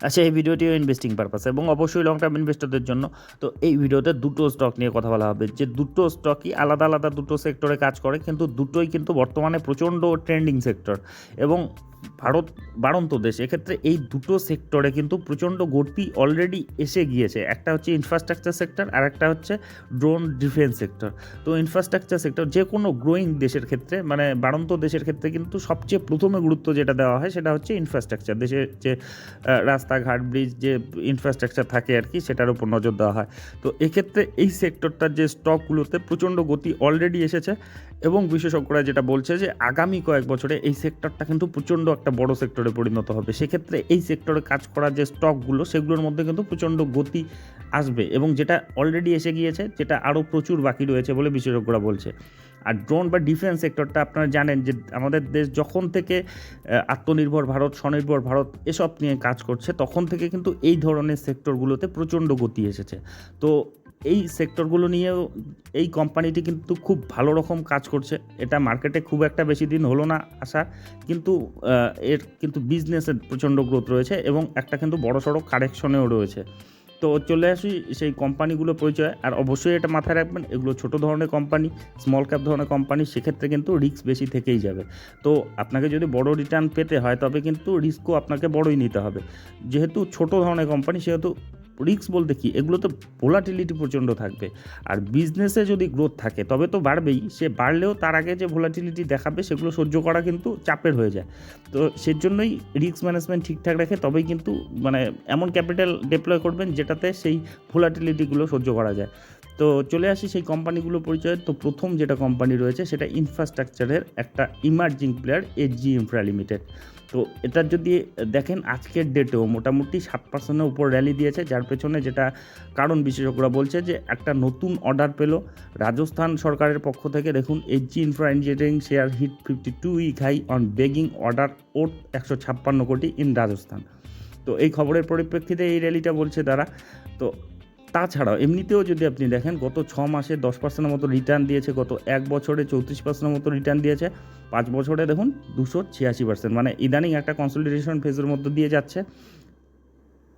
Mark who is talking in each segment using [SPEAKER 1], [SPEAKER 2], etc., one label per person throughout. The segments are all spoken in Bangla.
[SPEAKER 1] আচ্ছা এই ভিডিওটিও ইনভেস্টিং পারপাস এবং অবশ্যই লং টার্ম ইনভেস্টরদের জন্য। তো এই ভিডিওতে দুটো স্টক নিয়ে কথা বলা হবে। যে দুটো স্টকই আলাদা আলাদা দুটো সেক্টরে কাজ করে, কিন্তু দুটোই কিন্তু বর্তমানে প্রচণ্ড ট্রেন্ডিং সেক্টর এবং ভারত বাড়ন্ত দেশ, এক্ষেত্রে এই দুটো সেক্টরে কিন্তু প্রচণ্ড গতি অলরেডি এসে গিয়েছে। একটা হচ্ছে ইনফ্রাস্ট্রাকচার সেক্টর আর একটা হচ্ছে ড্রোন ডিফেন্স সেক্টর তো ইনফ্রাস্ট্রাকচার সেক্টর যে কোনো গ্রোয়িং দেশের ক্ষেত্রে মানে বাড়ন্ত দেশের ক্ষেত্রে কিন্তু সবচেয়ে প্রথমে গুরুত্ব যেটা দেওয়া হয় সেটা হচ্ছে ইনফ্রাস্ট্রাকচার দেশের যে রাস্তাঘাট ব্রিজ যে ইনফ্রাস্ট্রাকচার থাকে আর কি, সেটার উপর নজর দেওয়া হয়। তো এক্ষেত্রে এই সেক্টরটার যে স্টকগুলোতে প্রচণ্ড গতি অলরেডি এসেছে এবং বিশেষজ্ঞরা যেটা বলছে যে, আগামী কয়েক বছরে এই সেক্টরটা কিন্তু প্রচণ্ড একটা বড় সেক্টরে পরিণত হবে। সেক্ষেত্রে এই সেক্টরে কাজ করা যে স্টকগুলো সেগুলোর মধ্যে কিন্তু প্রচণ্ড গতি আসবে এবং যেটা অলরেডি এসে গিয়েছে, যেটা আরও প্রচুর বাকি রয়েছে বলে বিশেষজ্ঞরা বলছে। আর ড্রোন বা ডিফেন্স সেক্টরটা আপনারা জানেন যে আমাদের দেশ যখন থেকে আত্মনির্ভর ভারত, স্বনির্ভর ভারত এসব নিয়ে কাজ করছে, তখন থেকে কিন্তু এই ধরনের সেক্টরগুলোতে প্রচণ্ড গতি এসেছে। তো এই সেক্টরগুলো নিয়েও এই কোম্পানিটি কিন্তু খুব ভালো রকম কাজ করছে। এটা মার্কেটে খুব একটা বেশি দিন হলো না আসা কিন্তু এর কিন্তু বিজনেসের প্রচণ্ড গ্রোথ রয়েছে এবং একটা কিন্তু বড় সড়ো কারেকশনেও রয়েছে। তো চলে আসি সেই কোম্পানিগুলো পরিচয়, আর অবশ্যই এটা মাথায় রাখবেন, এগুলো ছোট ধরনের কোম্পানি স্মল ক্যাপ ধরনের কোম্পানি সেক্ষেত্রে কিন্তু রিস্ক বেশি থেকেই যাবে। তো আপনাকে যদি বড় রিটার্ন পেতে হয়, তবে কিন্তু রিস্কও আপনাকে বড়ই নিতে হবে। যেহেতু ছোট ধরনের কোম্পানি সেহেতু রিস্ক বলতে কি, এগুলোতে ভোলাটিলিটি প্রচণ্ড থাকবে। আর বিজনেসে যদি গ্রোথ থাকে, তবে তো বাড়বেই, সে বাড়লেও তার আগে যে ভোলাটিলিটি দেখাবে, সেগুলো সহ্য করা কিন্তু চাপের হয়ে যায়। তো সেজন্যই রিক্স ম্যানেজমেন্ট ঠিকঠাক রাখে তবেই কিন্তু মানে এমন ক্যাপিটাল ডিপ্লয় করবেন যেটাতে সেই ভোলাটিলিটিগুলো সহ্য করা যায়। তো চলে আসি সেই কোম্পানিগুলো পরিচয়। তো প্রথম যেটা কোম্পানি রয়েছে সেটা ইনফ্রাস্ট্রাকচারের একটা emerging player AG infra limited তো এটা যদি দেখেন আজকের ডেটেও মোটামুটি সাত পার্সেন্টের উপর র্যালি দিয়েছে, যার পেছনে যেটা কারণ বিশেষজ্ঞরা বলছে যে একটা নতুন অর্ডার পেল। রাজস্থান সরকারের পক্ষ থেকে দেখুন HG infra engineering share hit fifty two week high on bagging order worth একশো ছাপ্পান্ন কোটি ইন রাজস্থান। তো এই খবরের পরিপ্রেক্ষিতে এই র্যালিটা বলছে তারা। তো তাছাড়াও এমনিতেও যদি আপনি দেখেন গত ছ মাসে দশ পার্সেন্টের মতো রিটার্ন দিয়েছে, গত এক বছরে চৌত্রিশ পার্সেন্টের মতো রিটার্ন দিয়েছে, পাঁচ বছরে দেখুন দুশো ছিয়াশি পার্সেন্ট মানে ইদানিং একটা কনসলিডেশন ফেজের মধ্যে দিয়ে যাচ্ছে।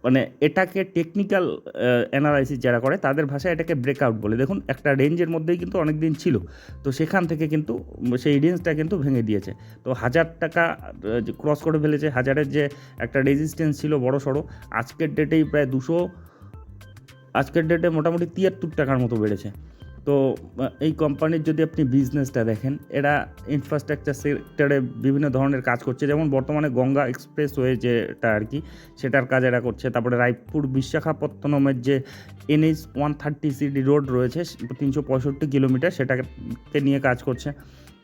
[SPEAKER 1] মানে এটাকে টেকনিক্যাল অ্যানালাইসিস যারা করে তাদের ভাষায় এটাকে ব্রেকআউট বলে। দেখুন একটা রেঞ্জের মধ্যেই কিন্তু অনেক দিন ছিল, তো সেখান থেকে কিন্তু সেই রেঞ্জটা কিন্তু ভেঙে দিয়েছে। তো হাজার টাকা ক্রস করে ফেলেছে, হাজারের যে একটা রেজিস্ট্যান্স ছিল বড় সড়ো আজকের ডেটেই প্রায় দুশো আজকের ডেটে মোটামুটি তিয়াত্তর টাকার মতো বেড়েছে। তো এই কোম্পানির যদি আপনি বিজনেসটা দেখেন, এরা ইনফ্রাস্ট্রাকচার সেক্টরে বিভিন্ন ধরনের কাজ করছে। যেমন বর্তমানে গঙ্গা এক্সপ্রেস ওয়ে যেটা আর কি, সেটার কাজ এরা করছে। তারপরে রায়পুর বিশাখাপত্তনমের যে NH one thirty CD road রয়েছে, তিনশো পঁয়ষট্টি কিলোমিটার, সেটাকে নিয়ে কাজ করছে।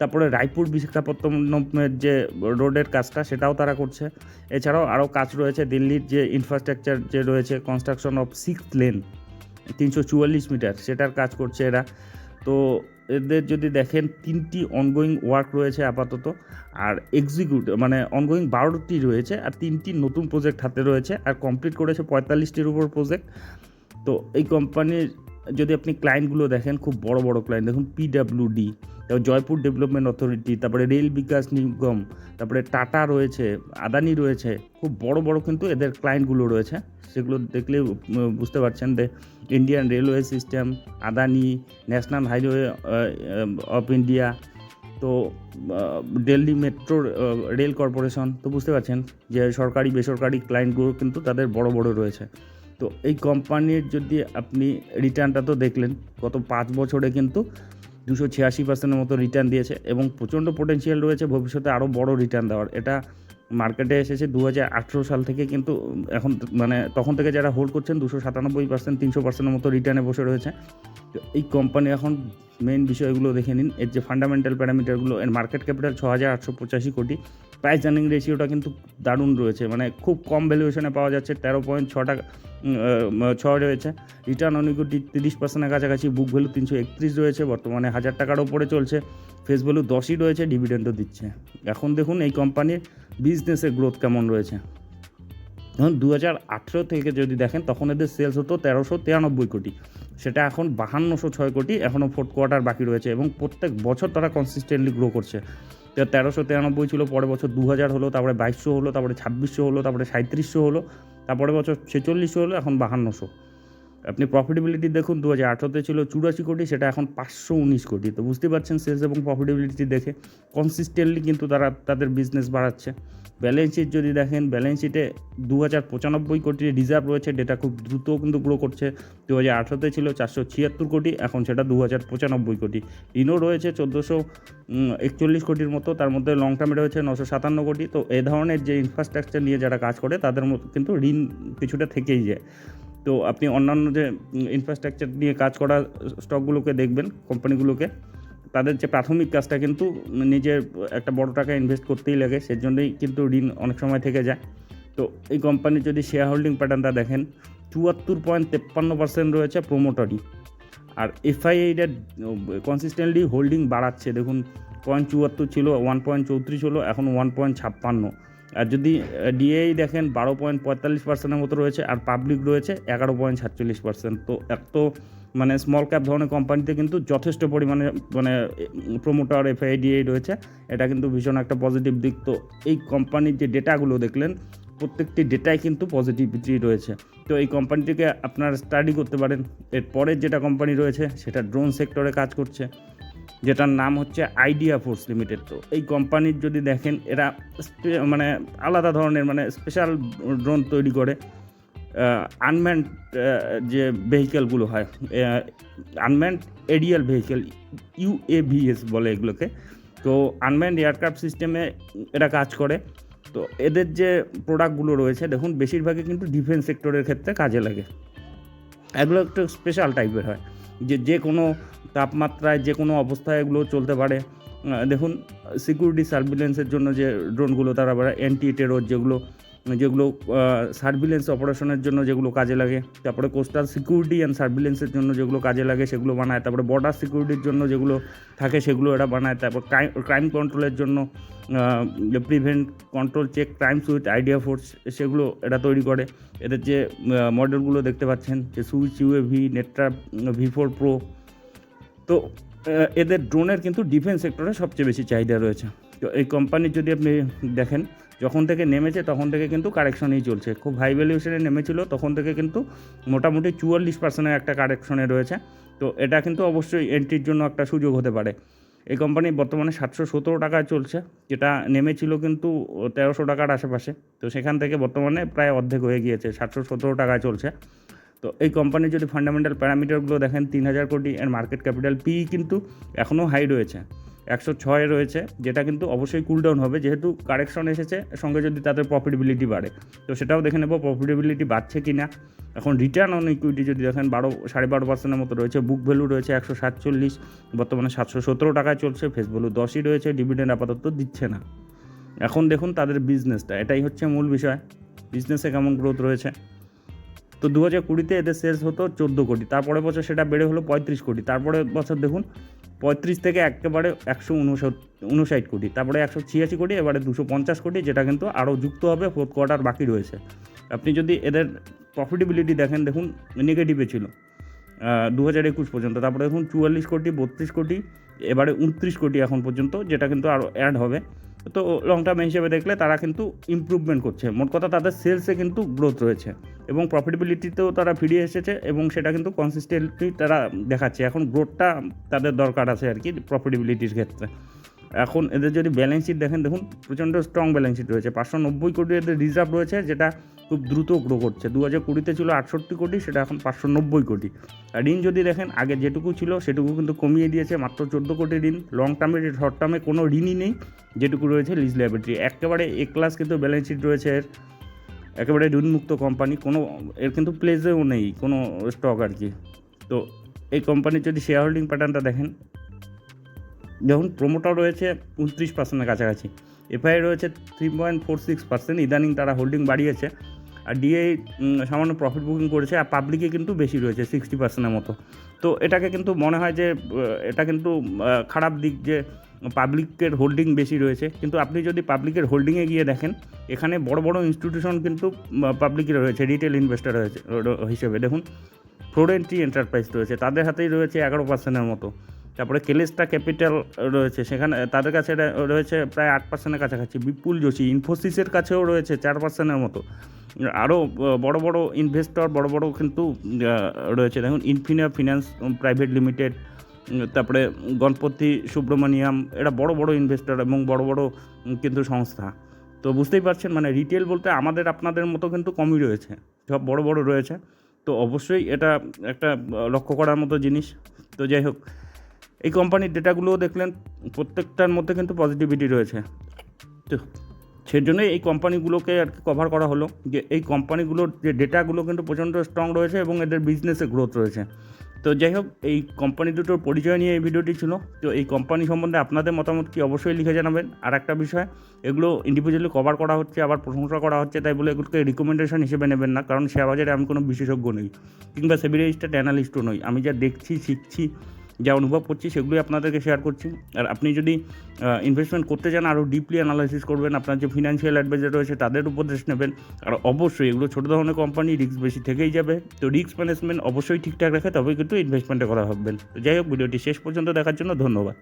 [SPEAKER 1] তারপরে রায়পুর বিশাখাপত্তনমের যে রোডের কাজটা, সেটাও তারা করছে। এছাড়াও আরও কাজ রয়েছে দিল্লির যে ইনফ্রাস্ট্রাকচার যে রয়েছে কনস্ট্রাকশন অফ সিক্স লেন তিনশো চুয়াল্লিশ মিটার, সেটার কাজ করছে এরা। তো এদের যদি দেখেন, তিনটি অনগোয়িং ওয়ার্ক রয়েছে আপাতত, আর এক্সিকিউট মানে অনগোয়িং বারোটি রয়েছে, আর তিনটি নতুন প্রজেক্ট হাতে রয়েছে, আর কমপ্লিট করেছে পঁয়তাল্লিশটির উপর প্রজেক্ট তো এই কোম্পানির যদি আপনি ক্লায়েন্টগুলো দেখেন, খুব বড় বড় ক্লায়েন্ট দেখুন পিডাব্লিউডি তারপর জয়পুর ডেভেলপমেন্ট অথরিটি তারপরে রেল বিকাশ নিগম তারপরে টাটা রয়েছে আদানি রয়েছে, খুব বড় বড় কিন্তু এদের ক্লায়েন্টগুলো রয়েছে। সেগুলো দেখলে বুঝতে পারছেন যে Indian railway system Adani national highway of India তো দিল্লি মেট্রো রেল কর্পোরেশন তো বুঝতে পারছেন যে সরকারি, বেসরকারি ক্লায়েন্টগুলো কিন্তু তাদের বড় বড় রয়েছে। তো এই কোম্পানির যদি আপনি রিটার্নটা তো দেখলেন, গত পাঁচ বছরে কিন্তু দুশো ছিয়াশি পার্সেন্টের মতো রিটার্ন দিয়েছে এবং প্রচণ্ড পোটেনশিয়াল রয়েছে ভবিষ্যতে আরও বড় রিটার্ন দেওয়ার। এটা মার্কেটে এসেছে দু হাজার আঠেরো সাল থেকে কিন্তু এখন মানে তখন থেকে যারা হোল্ড করছেন, দুশো সাতানব্বই পার্সেন্ট, তিনশো পার্সেন্টের মতো রিটার্নে বসে রয়েছে। তো এই কোম্পানি এখন মেইন বিষয়গুলো দেখে নিন। এর যে ফান্ডামেন্টাল প্যারামিটারগুলো এর মার্কেট ক্যাপিটাল ছ হাজার আটশো পঁচাশি কোটি। প্রাইস জার্নিং রেশিওটা কিন্তু দারুণ রয়েছে। মানে খুব কম ভ্যালুয়েশনে পাওয়া যাচ্ছে, তেরো পয়েন্ট ছ টাকা ছ রয়েছে। রিটার্ন অন তিরিশ পার্সেন্টের কাছাকাছি বুক ভ্যালু তিনশো একত্রিশ রয়েছে, বর্তমানে হাজার টাকার ওপরে চলছে। ফেস ভ্যালু দশই রয়েছে ডিভিডেন্ডও দিচ্ছে। এখন দেখুন এই কোম্পানির বিজনেসের গ্রোথ কেমন রয়েছে। ধরুন দু হাজার আঠেরো থেকে যদি দেখেন, তখন এদের সেলস হতো তেরোশো তিরানব্বই কোটি। সেটা এখন বাহান্নশো ছয় কোটি, এখনও ফোর্থ কোয়ার্টার বাকি রয়েছে এবং প্রত্যেক বছর তারা কনসিস্টেন্টলি গ্রো করছে। তো তেরোশো তিরানব্বই ছিল, পরের বছর দু হাজার হলো, তারপরে বাইশশো হলো, তারপরে ছাব্বিশশো হলো, তারপরে সাঁত্রিশশো হলো তারপরে বছর ছেচল্লিশশো হলো, এখন বাহান্নশো। আপনি প্রফিটেবিলিটি দেখুন দু হাজার আঠারোতে ছিল চুরাশি কোটি, সেটা এখন পাঁচশো উনিশ কোটি। তো বুঝতে পারছেন সেলস এবং প্রফিটেবিলিটি দেখে কনসিস্টেন্টলি কিন্তু তারা তাদের বিজনেস বাড়াচ্ছে। ব্যালেন্স শিট যদি দেখেন ব্যালেন্স শিটে দু হাজার পঁচানব্বই কোটি রিজার্ভ রয়েছে ডেটা খুব দ্রুত কিন্তু গ্রো করছে। দু হাজার আঠারোতে ছিল চারশো ছিয়াত্তর কোটি, এখন সেটা দু হাজার পঁচানব্বই কোটি। ঋণও রয়েছে চোদ্দোশো একচল্লিশ কোটির মতো, তার মধ্যে লং টার্মে রয়েছে নশো সাতান্ন কোটি। তো এ ধরনের যে ইনফ্রাস্ট্রাকচার নিয়ে যারা কাজ করে, তাদের মতো কিন্তু ঋণ কিছুটা থেকেই যায়। তো আপনি অন্যান্য যে ইনফ্রাস্ট্রাকচার নিয়ে কাজ করা স্টকগুলোকে দেখবেন কোম্পানিগুলোকে তাদের যে প্রাথমিক কাজটা কিন্তু নিজের একটা বড় টাকা ইনভেস্ট করতেই লাগে, সেজন্যই কিন্তু ঋণ অনেক সময় থেকে যায়। তো এই কোম্পানির যদি শেয়ার হোল্ডিং প্যাটার্নটা দেখেন, চুয়াত্তর পয়েন্ট তেপ্পান্ন পার্সেন্ট রয়েছে প্রোমোটারই আর এফআইআইটা কনসিস্টেন্টলি হোল্ডিং বাড়াচ্ছে। দেখুন পয়েন্ট চুয়াত্তর ছিল ওয়ান পয়েন্ট চৌত্রিশ হলো, এখন ওয়ান পয়েন্ট ছাপ্পান্ন। আর যদি ডিএই দেখেন, বারো পয়েন্ট পঁয়তাল্লিশ পার্সেন্টের মতো রয়েছে, আর পাবলিক রয়েছে, এগারো পয়েন্ট সাতচল্লিশ পার্সেন্ট তো এক তো মানে স্মল ক্যাপ ধরনের কোম্পানিতে কিন্তু যথেষ্ট পরিমাণে মানে প্রোমোটার এফআইডিএই রয়েছে। এটা কিন্তু ভীষণ একটা পজিটিভ দিক। তো এই কোম্পানির যে ডেটাগুলো দেখলেন, প্রত্যেকটি ডেটাই কিন্তু পজিটিভিটি রয়েছে। তো এই কোম্পানিটিকে আপনারা স্টাডি করতে পারেন। এর পরের যেটা কোম্পানি রয়েছে, সেটা ড্রোন সেক্টরে কাজ করছে, যেটার নাম হচ্ছে আইডিয়া ফোর্স লিমিটেড তো এই কোম্পানির যদি দেখেন, এরা মানে আলাদা ধরনের মানে স্পেশাল ড্রোন তৈরি করে। আনম্যান্ড যে ভেহিকেলগুলো হয় আনম্যান্ড এরিয়াল ভেহিকেল ইউএভিএস বলে এগুলোকে। তো আনম্যান্ড এয়ারক্রাফট সিস্টেমে এরা কাজ করে। তো এদের যে প্রোডাক্টগুলো রয়েছে, দেখুন, বেশিরভাগই কিন্তু ডিফেন্স সেক্টরের ক্ষেত্রে কাজে লাগে। এগুলো একটু স্পেশাল টাইপের হয়। যে যে কোনো তাপমাত্রায়, যে কোনো অবস্থায় এগুলো চলতে পারে। দেখুন সিকিউরিটি সার্ভিলেন্সের জন্য যে ড্রোনগুলো তারা অ্যান্টি টেরোর যেগুলো যেগুলো সার্ভিলেন্স অপারেশনের জন্য যেগুলো কাজে লাগে, তারপরে কোস্টাল সিকিউরিটি অ্যান্ড সার্ভিলেন্সের জন্য যেগুলো কাজে লাগে সেগুলো বানায়, তারপরে বর্ডার সিকিউরিটির জন্য যেগুলো থাকে সেগুলো এরা বানায়, তারপর ক্রাইম কন্ট্রোলের জন্য prevent control check crimes with idea force সেগুলো এরা তৈরি করে। এদের যে মডেলগুলো দেখতে পাচ্ছেন, যে switch UAV Netra V four pro তো এদের ড্রোনের কিন্তু ডিফেন্স সেক্টরে সবচেয়ে বেশি চাহিদা রয়েছে। তো এই কোম্পানির যদি আপনি দেখেন যখন থেকে নেমেছে তখন থেকে কিন্তু কারেকশনেই চলছে। খুব হাই ভ্যালুয়েশনে নেমেছিল, তখন থেকে কিন্তু মোটামুটি চুয়াল্লিশ পার্সেন্টের একটা কারেকশনে রয়েছে। তো এটা কিন্তু অবশ্যই এন্ট্রির জন্য একটা সুযোগ হতে পারে। এই কোম্পানি বর্তমানে সাতশো সতেরো টাকায় চলছে, যেটা নেমেছিল কিন্তু তেরোশো টাকার আশেপাশে। তো সেখান থেকে বর্তমানে প্রায় অর্ধেক হয়ে গিয়েছে, সাতশো সতেরো টাকায় চলছে। তো এই কোম্পানির যদি ফান্ডামেন্টাল প্যারামিটারগুলো দেখেন, তিন হাজার কোটি এর মার্কেট ক্যাপিটাল পি কিন্তু এখনও হাই রয়েছে। একশো ছয় রয়েছে, যেটা কিন্তু অবশ্যই কুল ডাউন হবে। যেহেতু কারেকশন এসেছে, সঙ্গে যদি তাদের প্রফিটেবিলিটি বাড়ে। তো সেটাও দেখে নেব প্রফিটেবিলিটি বাড়ছে কি না এখন রিটার্ন অন ইকুইটি যদি দেখেন, বারো, সাড়ে বারো পার্সেন্টের মতো রয়েছে। বুক ভ্যালু রয়েছে একশো সাতচল্লিশ, বর্তমানে সাতশো সতেরো টাকায় চলছে। ফেস ভ্যালু দশই রয়েছে ডিভিডেন্ড আপাতত দিচ্ছে না। এখন দেখুন তাদের বিজনেসটা এটাই হচ্ছে মূল বিষয়। বিজনেসে কেমন গ্রোথ রয়েছে। তো দু হাজার কুড়িতে এদের সেলস হতো চোদ্দ কোটি তারপরে বছর সেটা বেড়ে হলো পঁয়ত্রিশ কোটি। তারপরে বছর দেখুন পঁয়ত্রিশ থেকে একেবারে একশো উনষাট কোটি, তারপরে একশো ছিয়াশি কোটি, এবারে দুশো পঞ্চাশ কোটি, যেটা কিন্তু আরও যুক্ত হবে ফোর্থ কোয়ার্টার বাকি রয়েছে। আপনি যদি এদের প্রফিটেবিলিটি দেখেন, দেখুন নেগেটিভে ছিল দু হাজার একুশ পর্যন্ত, তারপরে দেখুন চুয়াল্লিশ কোটি, বত্রিশ কোটি, এবারে উনত্রিশ কোটি এখন পর্যন্ত, যেটা কিন্তু আরও অ্যাড হবে। তো লং টার্ম হিসেবে দেখলে তারা কিন্তু ইম্প্রুভমেন্ট করছে। মোট কথা তাদের সেলসে কিন্তু গ্রোথ রয়েছে এবং প্রফিটেবিলিটিতেও তারা ফিরিয়ে এসেছে এবং সেটা কিন্তু কনসিস্টেন্টলি তারা দেখাচ্ছে। এখন গ্রোথটা তাদের দরকার আছে আর কি প্রফিটেবিলিটির ক্ষেত্রে। এখন এদের যদি ব্যালেন্স শিট দেখেন, দেখুন প্রচণ্ড স্ট্রং ব্যালেন্স শিট রয়েছে। পাঁচশো নব্বই কোটি এদের রিজার্ভ রয়েছে, যেটা খুব দ্রুত গ্রো করছে। দু হাজার কুড়িতে ছিল আটষট্টি কোটি, সেটা এখন পাঁচশো নব্বই কোটি। আর ঋণ যদি দেখেন, আগে যেটুকু ছিল সেটুকু কিন্তু কমিয়ে দিয়েছে, মাত্র চোদ্দ কোটি ঋণ। লং টার্মে শর্ট টার্মে কোনো ঋণই নেই, যেটুকু রয়েছে লিজ লাইবিলিটি একেবারে এ ক্লাস কিন্তু ব্যালেন্স শিট রয়েছে এর। একেবারে ঋণমুক্ত কোম্পানি কোনো, এর কিন্তু প্লেসেও নেই, কোনো স্টক আর কি। তো এই কোম্পানির যদি শেয়ার হোল্ডিং প্যাটার্নটা দেখেন, যখন প্রোমোটার রয়েছে উনত্রিশ পার্সেন্টের কাছাকাছি এফআই রয়েছে three point four six percent ইদানিং তারা হোল্ডিং বাড়িয়েছে। আর ডিএ সামান্য প্রফিট বুকিং করেছে আর পাবলিকে কিন্তু বেশি রয়েছে সিক্সটি পার্সেন্টের মতো। তো এটাকে কিন্তু মনে হয় যে এটা কিন্তু খারাপ দিক যে পাবলিকের হোল্ডিং বেশি রয়েছে। কিন্তু আপনি যদি পাবলিকের হোল্ডিংয়ে গিয়ে দেখেন, এখানে বড় বড় ইনস্টিটিউশন কিন্তু পাবলিকের রয়েছে রিটেল ইনভেস্টার রয়েছে হিসেবে। দেখুন ফ্লোরেন্টি এন্টারপ্রাইজ রয়েছে, তাদের হাতেই রয়েছে এগারো পার্সেন্টের মতো। তারপরে কেলেস্টা ক্যাপিটাল রয়েছে, সেখানে, তাদের কাছে রয়েছে প্রায় আট পার্সেন্টের কাছাকাছি। বিপুল যোশী ইনফোসিসের কাছেও রয়েছে চার পার্সেন্টের মতো। আরও বড় বড় ইনভেস্টর বড় বড় কিন্তু রয়েছে। দেখুন ইনফিনিয়া ফিনান্স প্রাইভেট লিমিটেড তারপরে গণপতি সুব্রমণিয়াম এরা বড় বড় ইনভেস্টর এবং বড় বড় কিন্তু সংস্থা। তো বুঝতেই পারছেন মানে রিটেল বলতে আমাদের, আপনাদের মতো কিন্তু কমই রয়েছে। সব বড় বড় রয়েছে। তো অবশ্যই এটা একটা লক্ষ্য করার মতো জিনিস। তো যাই হোক এই কোম্পানির ডেটাগুলোও দেখলেন, প্রত্যেকটার মধ্যে কিন্তু পজিটিভিটি রয়েছে। তো সেই জন্যই এই কোম্পানিগুলোকে আর কি কভার করা হলো, যে এই কোম্পানিগুলোর যে ডেটাগুলো কিন্তু প্রচণ্ড স্ট্রং রয়েছে এবং এদের বিজনেসে গ্রোথ রয়েছে। তো যাই হোক, এই কোম্পানি দুটোর পরিচয় নিয়ে এই ভিডিওটি ছিল। তো এই কোম্পানি সম্বন্ধে আপনাদের মতামত কি অবশ্যই লিখে জানাবেন। আর একটা বিষয়, এগুলো ইন্ডিভিজুয়ালি কভার করা হচ্ছে, আবার প্রশংসা করা হচ্ছে, তাই বলে এগুলোকে রিকমেন্ডেশন হিসেবে নেবেন না, কারণ শেয়ার বাজারে আমি কোনো বিশেষজ্ঞ নই, কিংবা সেবি রেজিস্টার্ড অ্যানালিস্টও নই। আমি যা দেখছি, শিখছি যা অনুভব করছি সেগুলোই আপনাদেরকে শেয়ার করছি। আর আপনি যদি ইনভেস্টমেন্ট করতে চান আরও ডিপলি অ্যানালাইসিস করবেন, আপনার যে ফিনান্সিয়াল অ্যাডভাইজার রয়েছে তাদের উপদেশ নেবেন। আর অবশ্যই এগুলো ছোটো ধরনের কোম্পানি রিস্ক বেশি থেকেই যাবে। তো রিস্ক ম্যানেজমেন্ট অবশ্যই ঠিকঠাক রাখে তবে কিন্তু ইনভেস্টমেন্টে করা হবেন যাই হোক, ভিডিওটি শেষ পর্যন্ত দেখার জন্য ধন্যবাদ।